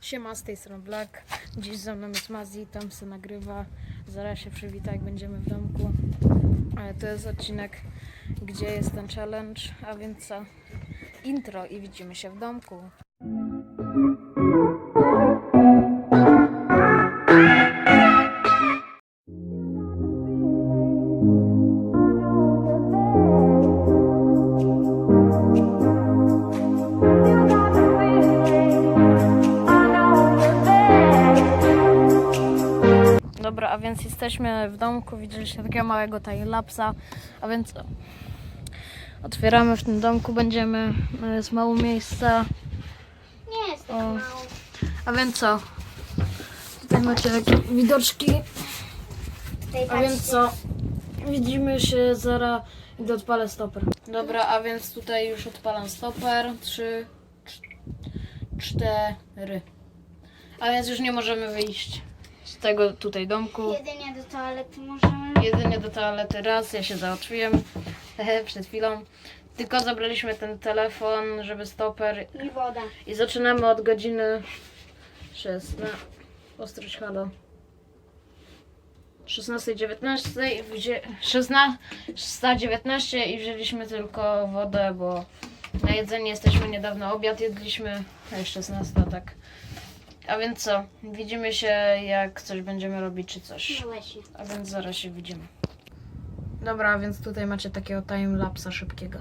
Siema, z tej strony Black. Dziś ze mną jest Mazzi, tam se nagrywa. Zaraz się przywita, jak będziemy w domku. E, To jest odcinek, gdzie jest ten challenge, a więc? Intro i widzimy się w domku. Dobra, a więc jesteśmy w domku, widzieliście takiego małego timelapsa, a więc? Otwieramy w tym domku, będziemy, no jest mało miejsca, Nie jest tak O. mało. a więc co? Tutaj macie takie widoczki, a więc co? Widzimy się zaraz, gdy odpalę stoper. Dobra, a więc tutaj już odpalam stoper, trzy, cz- cztery. A więc już nie możemy wyjść z tego tutaj domku. Jedynie do toalety możemy. Jedynie do toalety raz, ja się załatwiłem przed chwilą. Tylko zabraliśmy ten telefon, żeby stoper I woda. i zaczynamy od godziny 16. Ostrość halo. 16.19 i wzię... 16.19 i wzięliśmy tylko wodę, bo na jedzenie jesteśmy niedawno obiad jedliśmy, a jest 16, tak. A więc co? Widzimy się jak coś będziemy robić czy coś. No właśnie. A więc zaraz się widzimy. Dobra, a więc tutaj macie takiego timelapsa szybkiego.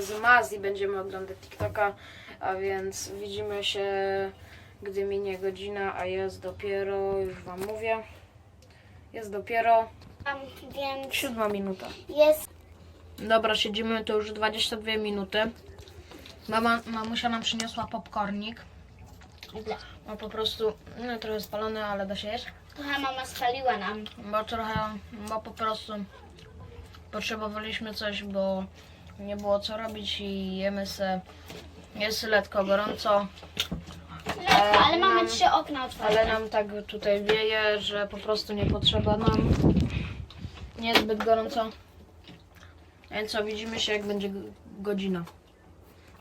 Z Mazi będziemy oglądać TikToka, a więc widzimy się, gdy minie godzina, a jest dopiero, już wam mówię, jest dopiero Tam, więc siódma minuta. jest. Dobra, siedzimy tu już 22 minuty. Mama, mamusia nam przyniosła popcornik. No po prostu, no trochę spalony, ale da się jeść. Trochę mama spaliła nam. Bo trochę, bo po prostu potrzebowaliśmy coś, bo nie było co robić i jemy se, jest lekko gorąco, Lekko, ale mamy trzy okna otwarte. ale nam tak tutaj wieje, że po prostu nie potrzeba nam. Nie jest zbyt gorąco. Więc co, widzimy się jak będzie g- godzina.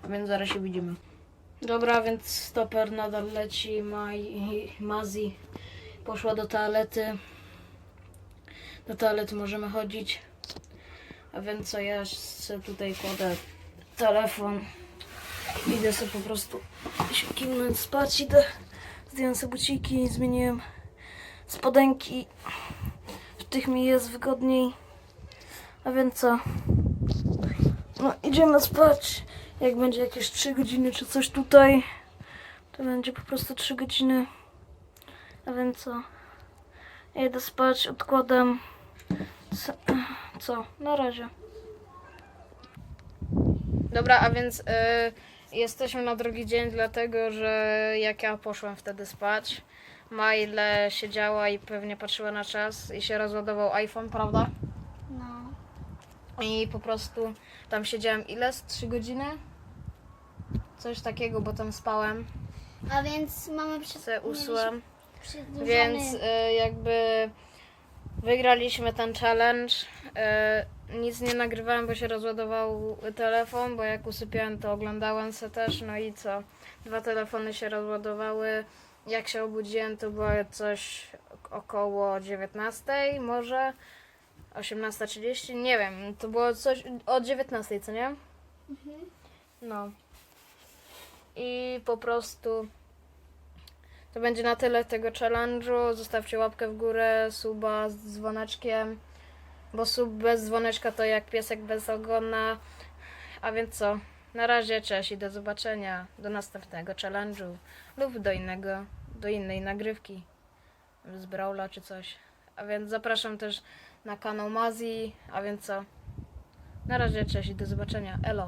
Więc zaraz się widzimy. Dobra, więc stoper nadal leci. Maj, Mazi poszła do toalety. Do toalety możemy chodzić. A więc co, ja sobie tutaj kładę telefon. Idę sobie po prostu się kimnąć spać. Idę. Zdjąłem sobie buciki, zmieniłem spodenki. W tych mi jest wygodniej. A więc co? No idziemy spać. Jak będzie jakieś 3 godziny czy coś tutaj, to będzie po prostu 3 godziny. A więc co? Ja idę spać, odkładam. Co? Na razie. Dobra, a więc y, jesteśmy na drugi dzień, dlatego że jak ja poszłem wtedy spać, Maile siedziała i pewnie patrzyła na czas i się rozładował iPhone, prawda? No. I po prostu tam siedziałem ile? Z 3 godziny? Coś takiego, bo tam spałem, A więc mamy przed, se usłem. Więc y, jakby wygraliśmy ten challenge. Y, nic nie nagrywałem, bo się rozładował telefon, bo jak usypiałem, to oglądałem se też. No i co? Dwa telefony się rozładowały. Jak się obudziłem, to było coś około 19, może 18.30, nie wiem, to było coś o 19, co nie? No. I po prostu to będzie na tyle tego challenge'u. Zostawcie łapkę w górę, suba z dzwoneczkiem, bo sub bez dzwoneczka to jak piesek bez ogona. A więc co? Na razie, cześć i do zobaczenia do następnego challenge'u lub do innego, do innej nagrywki z Brawla czy coś. A więc zapraszam też na kanał Mazi, a więc co? Na razie, cześć i do zobaczenia. Elo.